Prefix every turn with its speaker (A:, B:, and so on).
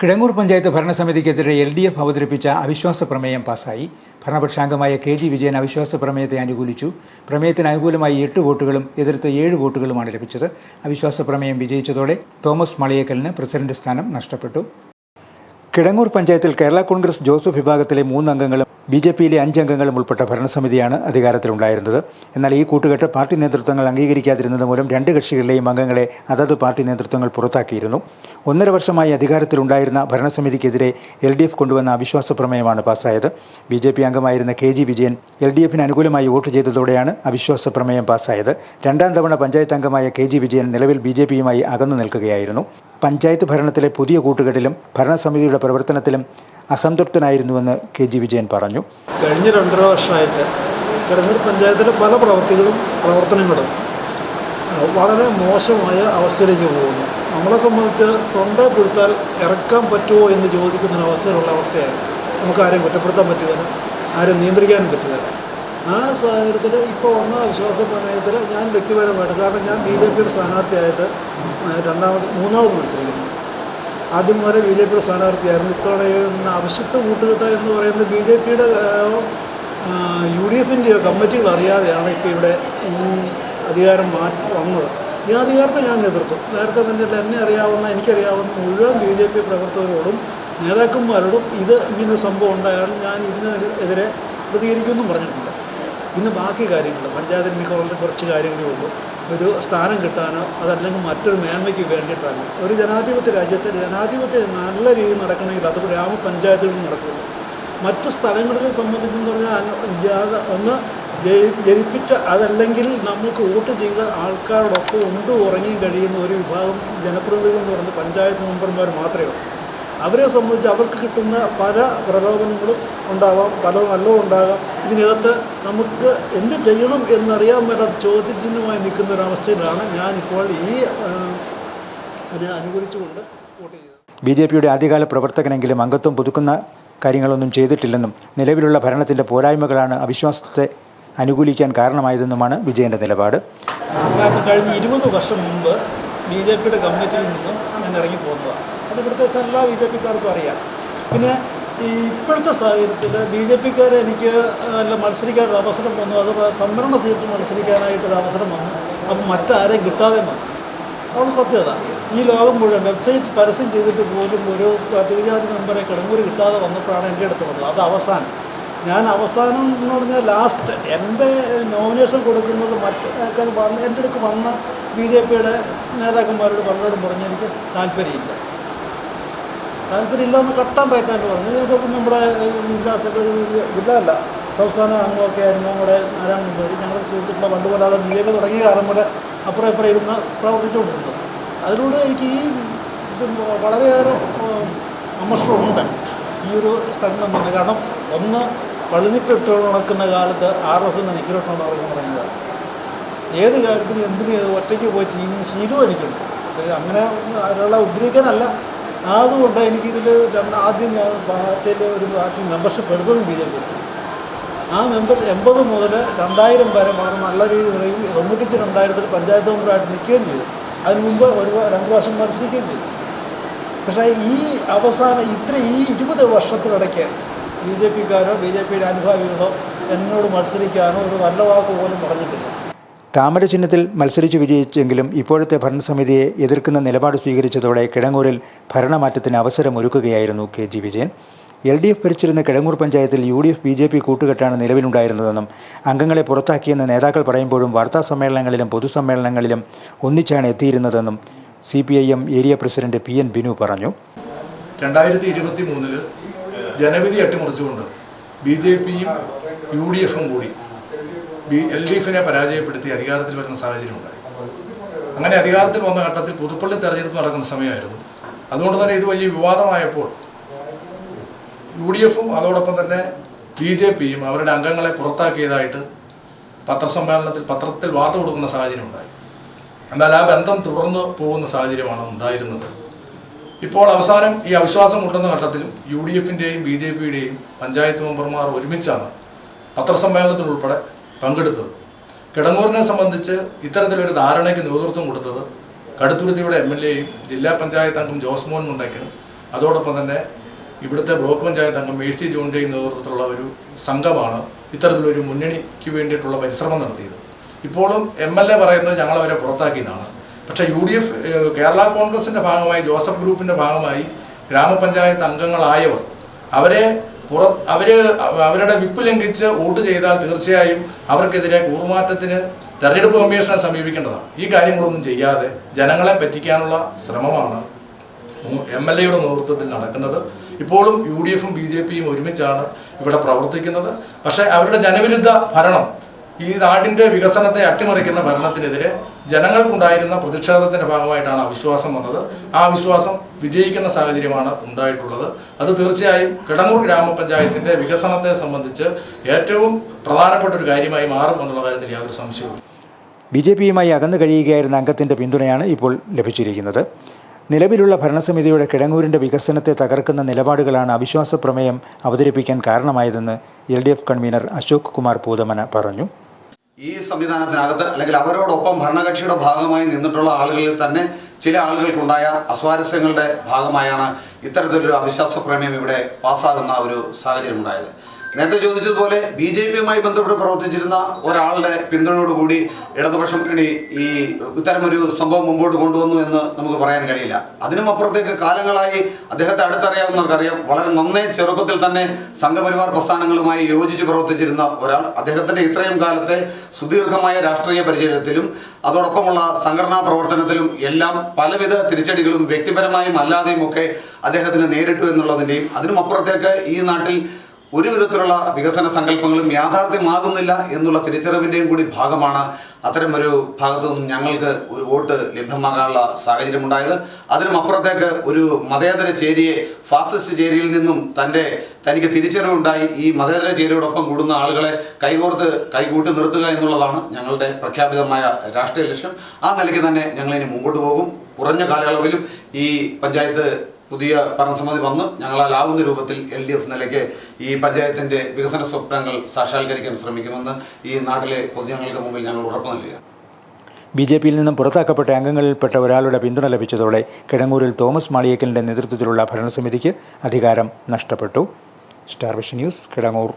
A: കിഴങ്ങൂർ പഞ്ചായത്ത് ഭരണസമിതിക്കെതിരെ L D F അവതരിപ്പിച്ച അവിശ്വാസ പ്രമേയം പാസായി. ഭരണപക്ഷാംഗമായ കെ ജി വിജയൻ അവിശ്വാസ പ്രമേയത്തെ അനുകൂലിച്ചു. പ്രമേയത്തിന് അനുകൂലമായി എട്ട് വോട്ടുകളും എതിർത്ത് ഏഴ് വോട്ടുകളുമാണ് ലഭിച്ചത്. അവിശ്വാസ പ്രമേയം വിജയിച്ചതോടെ തോമസ് മളിയേക്കലിന് പ്രസിഡന്റ് സ്ഥാനം നഷ്ടപ്പെട്ടു. കിടങ്ങൂർ പഞ്ചായത്തിൽ കേരള കോൺഗ്രസ് ജോസഫ് വിഭാഗത്തിലെ മൂന്നംഗങ്ങളും ബി ജെ പിയിലെ അഞ്ചംഗങ്ങളും ഉൾപ്പെട്ട ഭരണസമിതിയാണ് അധികാരത്തിലുണ്ടായിരുന്നത്. എന്നാൽ ഈ കൂട്ടുകെട്ട് പാർട്ടി നേതൃത്വങ്ങൾ അംഗീകരിക്കാതിരുന്നത് മൂലം രണ്ട് കക്ഷികളിലെയും അംഗങ്ങളെ അതത് പാർട്ടി നേതൃത്വങ്ങൾ പുറത്താക്കിയിരുന്നു. ഒന്നര വർഷമായി അധികാരത്തിലുണ്ടായിരുന്ന ഭരണസമിതിക്കെതിരെ എൽ ഡി എഫ് കൊണ്ടുവന്ന അവിശ്വാസ പ്രമേയമാണ് പാസ്സായത്. ബി ജെ പി അംഗമായിരുന്ന K G Vijayan L D എഫിന് അനുകൂലമായി വോട്ട് ചെയ്തതോടെയാണ് അവിശ്വാസ പ്രമേയം പാസ്സായത്. രണ്ടാം തവണ പഞ്ചായത്ത് അംഗമായ കെ ജി വിജയൻ നിലവിൽ ബി ജെ പിയുമായി അകന്നു നിൽക്കുകയായിരുന്നു. പഞ്ചായത്ത് ഭരണത്തിലെ പുതിയ കൂട്ടുകെട്ടിലും ഭരണസമിതിയുടെ പ്രവർത്തനത്തിലും അസംതൃപ്തനായിരുന്നുവെന്ന് കെ ജി വിജയൻ പറഞ്ഞു.
B: കഴിഞ്ഞ രണ്ടര വർഷമായിട്ട് കിടങ്ങൂർ പഞ്ചായത്തിലെ പല പ്രവർത്തികളും പ്രവർത്തനങ്ങളും വളരെ മോശമായ അവസ്ഥയിലേക്ക് പോകുന്നു. നമ്മളെ സംബന്ധിച്ച് തൊണ്ട പിടുത്താൽ ഇറക്കാൻ പറ്റുമോ എന്ന് ചോദിക്കുന്ന അവസ്ഥയിലുള്ള അവസ്ഥയാണ് നമുക്ക് ആരെയും കുറ്റപ്പെടുത്താൻ പറ്റുകയില്ല ആരെയും നിയന്ത്രിക്കാനും പറ്റുകയില്ല ആ സാഹചര്യത്തിൽ ഇപ്പോൾ വന്ന വിശ്വാസ പ്രമേയത്തിൽ ഞാൻ വ്യക്തിപരമായിട്ട് കാരണം ഞാൻ ബി ജെ പിയുടെ സ്ഥാനാർത്ഥിയായിട്ട് രണ്ടാമത് മൂന്നാമത് മത്സരിക്കുന്നു. ആദ്യം വരെ ബി ജെ പിയുടെ സ്ഥാനാർത്ഥിയായിരുന്നു ഇത്തവണ അവശ്യത്ത് കൂട്ടുകെട്ട എന്ന് പറയുന്നത് ബി ജെ പിയുടെ യു ഡി എഫിന്റെയോ കമ്മിറ്റികൾ അറിയാതെയാണ് ഇപ്പോൾ ഇവിടെ ഈ അധികാരം മാറ്റി വന്നത്. അധികാരത്തെ ഞാൻ എതിർത്തു നേരത്തെ തന്നെ എന്നെ അറിയാവുന്ന എനിക്കറിയാവുന്ന മുഴുവൻ ബി ജെ പി പ്രവർത്തകരോടും നേതാക്കന്മാരോടും ഇത് ഇങ്ങനൊരു സംഭവം ഉണ്ടായാൽ ഞാൻ ഇതിനെതിരെ പ്രതികരിക്കുമെന്നും പറഞ്ഞിട്ടുണ്ട് പിന്നെ ബാക്കി കാര്യങ്ങൾ പഞ്ചായത്തിന് മിക്ക വളരെ കുറച്ച് കാര്യങ്ങളേ ഉള്ളൂ. ഒരു സ്ഥാനം കിട്ടാനോ അതല്ലെങ്കിൽ മറ്റൊരു മേന്മയ്ക്ക് വേണ്ടിയിട്ടാണ്. ഒരു ജനാധിപത്യ രാജ്യത്തെ ജനാധിപത്യം നല്ല രീതിയിൽ നടക്കണമെങ്കിൽ അത് ഗ്രാമപഞ്ചായത്തുകളിൽ നടക്കുള്ളൂ. മറ്റ് സ്ഥലങ്ങളിലെ സംബന്ധിച്ചെന്ന് പറഞ്ഞാൽ ഒന്ന് ജനിപ്പിച്ച അതല്ലെങ്കിൽ നമുക്ക് വോട്ട് ചെയ്ത ആൾക്കാരോടൊപ്പം ഉണ്ട് ഉറങ്ങി കഴിയുന്ന ഒരു വിഭാഗം ജനപ്രതിനിധികൾ എന്ന് പറയുന്നത് പഞ്ചായത്ത് മെമ്പർമാർ മാത്രമേ ഉള്ളൂ. അവരെ സംബന്ധിച്ച് അവർക്ക് കിട്ടുന്ന പല പ്രലോഭനങ്ങളും ഉണ്ടാവാം പല നല്ലതും ഉണ്ടാകാം. ഇതിനകത്ത് നമുക്ക് എന്ത് ചെയ്യണം എന്നറിയാൻ മേലാത്ത ചോദ്യചിഹ്നമായി നിൽക്കുന്ന ഒരവസ്ഥയിലാണ് ഞാനിപ്പോൾ ഈ അതിനെ അനുകൂലിച്ചുകൊണ്ട് വോട്ട് ചെയ്തത്
A: ബി ജെ പിയുടെ ആദ്യകാല പ്രവർത്തകനെങ്കിലും അംഗത്വം പുതുക്കുന്ന കാര്യങ്ങളൊന്നും ചെയ്തിട്ടില്ലെന്നും നിലവിലുള്ള ഭരണത്തിന്റെ പോരായ്മകളാണ് അവിശ്വാസത്തെ അനുകൂലിക്കാൻ കാരണമായതെന്നുമാണ് വിജയന്റെ നിലപാട്.
B: കാരണം കഴിഞ്ഞ ഇരുപത് വർഷം മുമ്പ് ബി ജെ പിയുടെ കമ്മിറ്റിയിൽ നിന്നും ഞാൻ ഇറങ്ങി പോകുന്നതാണ് അത് ഇവിടുത്തെ എല്ലാ ബി ജെ പിക്കാർക്കും അറിയാം. പിന്നെ ഈ ഇപ്പോഴത്തെ സാഹചര്യത്തിൽ ബി ജെ പിക്കാരെ എനിക്ക് അല്ല മത്സരിക്കാനൊരു അവസരം വന്നു അത് സംവരണ സീറ്റ് മത്സരിക്കാനായിട്ടൊരു അവസരം വന്നു അപ്പം മറ്റാരെയും കിട്ടാതെ വന്നു. അവിടെ സത്യത. ഈ ലോകം മുഴുവൻ വെബ്സൈറ്റ് പരസ്യം ചെയ്തിട്ട് പോലും ഒരു പട്ടികജാതി മെമ്പറെ കിടങ്ങൂര് കിട്ടാതെ വന്നപ്പോഴാണ് എന്റെ അടുത്ത് വന്നത്. അത് അവസാനം. ഞാൻ അവസാനം എന്ന് പറഞ്ഞാൽ ലാസ്റ്റ് എന്റെ നോമിനേഷൻ കൊടുക്കുന്നത് മറ്റ് വന്ന് എന്റെ അടുക്ക് വന്ന ബി ജെ പിയുടെ നേതാക്കന്മാരോട് പലരോടും പറഞ്ഞ് എനിക്ക് താല്പര്യമില്ല. താല്പര്യമില്ല എന്ന് കട്ടാൻ റൈറ്റായിട്ട് പറഞ്ഞു. ഇതൊക്കെ നമ്മുടെ ജില്ലാ സെക്രട്ടറി ജില്ല അല്ല സംസ്ഥാന അംഗമൊക്കെ ആയിരുന്നു നമ്മുടെ നാരായണൻ പേര് ഞങ്ങളുടെ സുഹൃത്തുക്കളെ പണ്ട് പോലാതെ ബി ജെ പി തുടങ്ങിയ കാലം മുതൽ അപ്പുറം ഇപ്പുറം ഇരുന്ന് പ്രവർത്തിച്ചുകൊണ്ടിരുന്നത് അതിലൂടെ എനിക്ക് ഈ ഇത് വളരെയേറെ അമർഷമുണ്ട് ഈ ഒരു സ്ഥലം തന്നെ കാരണം ഒന്ന് പള്ളിനിക്കിട്ട് നടക്കുന്ന കാലത്ത് ആർ എസ് എന്ന് നടക്കുന്ന പറയുന്നത്. ഏത് കാര്യത്തിനും എന്തിനും ഒറ്റയ്ക്ക് പോയി ചെയ്യുന്ന ശീലവും എനിക്കുണ്ട് അങ്ങനെ ഒരാളെ ഉദ്ധരിക്കാനല്ല അതുകൊണ്ട് എനിക്കിതിൽ രണ്ട് ആദ്യം ഞാൻ പാർട്ടിയിൽ ഒരു പാർട്ടി മെമ്പർഷിപ്പ് എടുത്തതും ബി ജെ പി. ആ മെമ്പർ എൺപത് മുതൽ രണ്ടായിരം വരെ വളരെ നല്ല രീതിയിൽ തൊണ്ണൂറ്റിച്ച് രണ്ടായിരത്തിൽ പഞ്ചായത്ത് മെമ്പറായിട്ട് നിൽക്കുകയും ചെയ്തു. അതിന് മുമ്പ് ഒരു രണ്ട് വർഷം മത്സരിക്കുകയും ചെയ്തു. പക്ഷേ ഈ അവസാനം ഇത്ര ഈ ഇരുപത് വർഷത്തിനിടയ്ക്ക് ബി ജെ പിക്കാരോ ബി ജെ പിയുടെ അനുഭാവികളോ എന്നോട് മത്സരിക്കാനോ ഒരു നല്ല വാക്ക് പോലും പറഞ്ഞിട്ടില്ല.
A: താമര ചിഹ്നത്തിൽ മത്സരിച്ച് വിജയിച്ചെങ്കിലും ഇപ്പോഴത്തെ ഭരണസമിതിയെ എതിർക്കുന്ന നിലപാട് സ്വീകരിച്ചതോടെ കിടങ്ങൂരിൽ ഭരണമാറ്റത്തിന് അവസരമൊരുക്കുകയായിരുന്നു K G Vijayan. L D F ഭരിച്ചിരുന്ന കിടങ്ങൂർ പഞ്ചായത്തിൽ U D F B J P കൂട്ടുകെട്ടാണ് നിലവിലുണ്ടായിരുന്നതെന്നും അംഗങ്ങളെ പുറത്താക്കിയെന്ന് നേതാക്കൾ പറയുമ്പോഴും വാർത്താ സമ്മേളനങ്ങളിലും പൊതുസമ്മേളനങ്ങളിലും ഒന്നിച്ചാണ് എത്തിയിരുന്നതെന്നും C P I M area president P N Binu പറഞ്ഞു.
C: രണ്ടായിരത്തി ഇരുപത്തി മൂന്നിൽ ജനവിധി അട്ടിമറിച്ചുകൊണ്ട് ബി ജെ പിയും യു ഡി എഫും കൂടി ബി എൽ ഡി എഫിനെ പരാജയപ്പെടുത്തി അധികാരത്തിൽ വരുന്ന സാഹചര്യം ഉണ്ടായി അങ്ങനെ അധികാരത്തിൽ വന്ന ഘട്ടത്തിൽ പുതുപ്പള്ളി തെരഞ്ഞെടുപ്പ് നടക്കുന്ന സമയമായിരുന്നു. അതുകൊണ്ട് തന്നെ ഇത് വലിയ വിവാദമായപ്പോൾ യു ഡി എഫും അതോടൊപ്പം തന്നെ ബി ജെ പിയും അവരുടെ അംഗങ്ങളെ പുറത്താക്കിയതായിട്ട് പത്രസമ്മേളനത്തിൽ പത്രത്തിൽ വാർത്ത കൊടുക്കുന്ന സാഹചര്യം ഉണ്ടായി എന്നാൽ ആ ബന്ധം തുടർന്ന് പോകുന്ന സാഹചര്യമാണ് ഉണ്ടായിരുന്നത്. ഇപ്പോൾ അവസാനം ഈ അവിശ്വാസം കൊണ്ടുവന്ന ഘട്ടത്തിലും യു ഡി എഫിന്റെയും ബി ജെ പിയുടെയും പഞ്ചായത്ത് മെമ്പർമാർ ഒരുമിച്ചാണ് പത്രസമ്മേളനത്തിൽ ഉൾപ്പെടെ പങ്കെടുത്തത്. കിടങ്ങൂരിനെ സംബന്ധിച്ച് ഇത്തരത്തിലൊരു ധാരണയ്ക്ക് നേതൃത്വം കൊടുത്തത് കടുത്തുരുത്തിയുടെ എം എൽ എയും ജില്ലാ പഞ്ചായത്ത് അംഗം ജോസ് മോഹൻ മുണ്ടയ്ക്കനും അതോടൊപ്പം തന്നെ ഇവിടുത്തെ ബ്ലോക്ക് പഞ്ചായത്ത് അംഗം മേഴ്സി ജോണിന്റെയും നേതൃത്വത്തിലുള്ള ഒരു സംഘമാണ് ഇത്തരത്തിലൊരു മുന്നണിക്ക് വേണ്ടിയിട്ടുള്ള പരിശ്രമം നടത്തിയത്. ഇപ്പോഴും എം എൽ എ പറയുന്നത് ഞങ്ങളവരെ പുറത്താക്കിയെന്നാണ്. പക്ഷേ യു ഡി എഫ് കേരള കോൺഗ്രസിന്റെ ഭാഗമായി ജോസഫ് ഗ്രൂപ്പിന്റെ ഭാഗമായി ഗ്രാമപഞ്ചായത്ത് അംഗങ്ങളായവർ അവരെ പുറ അവർ അവരുടെ വിപ്പ് ലംഘിച്ച് വോട്ട് ചെയ്താൽ തീർച്ചയായും അവർക്കെതിരെ കൂറുമാറ്റത്തിന് തെരഞ്ഞെടുപ്പ് കമ്മീഷനെ സമീപിക്കേണ്ടതാണ്. ഈ കാര്യങ്ങളൊന്നും ചെയ്യാതെ ജനങ്ങളെ പറ്റിക്കാനുള്ള ശ്രമമാണ് എം എൽ എയുടെ നേതൃത്വത്തിൽ നടക്കുന്നത്. ഇപ്പോഴും യു ഡി എഫും ബി ജെ പിയും ഒരുമിച്ചാണ് ഇവിടെ പ്രവർത്തിക്കുന്നത്. പക്ഷേ അവരുടെ ജനവിരുദ്ധ ഭരണം ഈ നാടിന്റെ വികസനത്തെ അട്ടിമറിക്കുന്ന ഭരണത്തിനെതിരെ ജനങ്ങൾക്കുണ്ടായിരുന്ന പ്രതിഷേധത്തിന്റെ ഭാഗമായിട്ടാണ് അവിശ്വാസം വന്നത്. ആ വിശ്വാസം വിജയിക്കുന്ന സാഹചര്യമാണ് ഉണ്ടായിട്ടുള്ളത്. അത് തീർച്ചയായും കിടങ്ങൂർ ഗ്രാമപഞ്ചായത്തിന്റെ വികസനത്തെ സംബന്ധിച്ച് ഏറ്റവും പ്രധാനപ്പെട്ട ഒരു കാര്യമായി മാറും എന്നുള്ള കാര്യത്തിൽ യാതൊരു സംശയവും
A: ബി ജെ പിയുമായി അകന്നു കഴിയുകയായിരുന്ന അംഗത്തിന്റെ പിന്തുണയാണ് ഇപ്പോൾ ലഭിച്ചിരിക്കുന്നത്. നിലവിലുള്ള ഭരണസമിതിയുടെ കിടങ്ങൂരിന്റെ വികസനത്തെ തകർക്കുന്ന നിലപാടുകളാണ് അവിശ്വാസ പ്രമേയം അവതരിപ്പിക്കാൻ കാരണമായതെന്ന് L D F convener Ashok Kumar Poothamana പറഞ്ഞു.
D: ഈ സംവിധാനത്തിനകത്ത് അല്ലെങ്കിൽ അവരോടൊപ്പം ഭരണകക്ഷിയുടെ ഭാഗമായി നിന്നിട്ടുള്ള ആളുകളിൽ തന്നെ ചില ആളുകൾക്കുണ്ടായ അസ്വാരസ്യങ്ങളുടെ ഭാഗമായാണ് ഇത്തരത്തിലൊരു അവിശ്വാസ പ്രമേയം ഇവിടെ പാസ്സാകുന്ന ഒരു സാഹചര്യം ഉണ്ടായത് നേരത്തെ ചോദിച്ചതുപോലെ ബി ജെ പിയുമായി ബന്ധപ്പെട്ട് പ്രവർത്തിച്ചിരുന്ന ഒരാളുടെ പിന്തുണയോടുകൂടി ഇടതുപക്ഷ മുന്നണി ഈ ഇത്തരമൊരു സംഭവം മുമ്പോട്ട് കൊണ്ടുവന്നു എന്ന് നമുക്ക് പറയാൻ കഴിയില്ല. അതിനും അപ്പുറത്തേക്ക് കാലങ്ങളായി അദ്ദേഹത്തെ അടുത്തറിയാവുന്നവർക്കറിയാം. വളരെ നന്നേ ചെറുപ്പത്തിൽ തന്നെ സംഘപരിവാർ പ്രസ്ഥാനങ്ങളുമായി യോജിച്ച് പ്രവർത്തിച്ചിരുന്ന ഒരാൾ. അദ്ദേഹത്തിന്റെ ഇത്രയും കാലത്തെ സുദീർഘമായ രാഷ്ട്രീയ പരിചയത്തിലും അതോടൊപ്പമുള്ള സംഘടനാ പ്രവർത്തനത്തിലും എല്ലാം പലവിധ തിരിച്ചടികളും വ്യക്തിപരമായും അല്ലാതെയും ഒക്കെ അദ്ദേഹത്തിന് നേരിട്ടു എന്നുള്ളതിന്റെയും അതിനും അപ്പുറത്തേക്ക് ഈ നാട്ടിൽ ഒരു വിധത്തിലുള്ള വികസന സങ്കല്പങ്ങളും യാഥാർത്ഥ്യമാകുന്നില്ല എന്നുള്ള തിരിച്ചറിവിന്റെയും കൂടി ഭാഗമാണ് അത്തരം ഒരു ഭാഗത്തു നിന്നും ഞങ്ങൾക്ക് ഒരു വോട്ട് ലഭ്യമാകാനുള്ള സാഹചര്യമുണ്ടായത്. അതിനും അപ്പുറത്തേക്ക് ഒരു മതേതര ചേരിയെ ഫാസിസ്റ്റ് ചേരിയിൽ നിന്നും തന്റെ തനിക്ക് തിരിച്ചറിവുണ്ടായി ഈ മതേതര ചേരിയോടൊപ്പം കൂടുന്ന ആളുകളെ കൈകോർത്ത് കൈകൂട്ടി നിർത്തുക എന്നുള്ളതാണ് ഞങ്ങളുടെ പ്രഖ്യാപിതമായ രാഷ്ട്രീയ ലക്ഷ്യം. ആ നിലയ്ക്ക് തന്നെ ഞങ്ങളിനി മുമ്പോട്ട് പോകും. കുറഞ്ഞ കാലയളവിലും ഈ പഞ്ചായത്ത് പുതിയ ഭരണസമിതി വന്ന് ഞങ്ങളാലാവുന്ന രൂപത്തിൽ എൽ ഡി എഫ് നിലയ്ക്ക് ഈ പഞ്ചായത്തിന്റെ വികസന സ്വപ്നങ്ങൾ സാക്ഷാത്കരിക്കാൻ ശ്രമിക്കുമെന്ന് ഈ നാട്ടിലെ പൊതുജനങ്ങൾക്ക് മുമ്പിൽ ഞങ്ങൾ ഉറപ്പ് നൽകുക
A: ബി ജെ പിയിൽ നിന്നും പുറത്താക്കപ്പെട്ട അംഗങ്ങളിൽപ്പെട്ട ഒരാളുടെ പിന്തുണ ലഭിച്ചതോടെ കിടങ്ങൂരിൽ തോമസ് മാളിയേക്കലിന്റെ നേതൃത്വത്തിലുള്ള ഭരണസമിതിക്ക് അധികാരം നഷ്ടപ്പെട്ടു. Star vision news Kidangoor.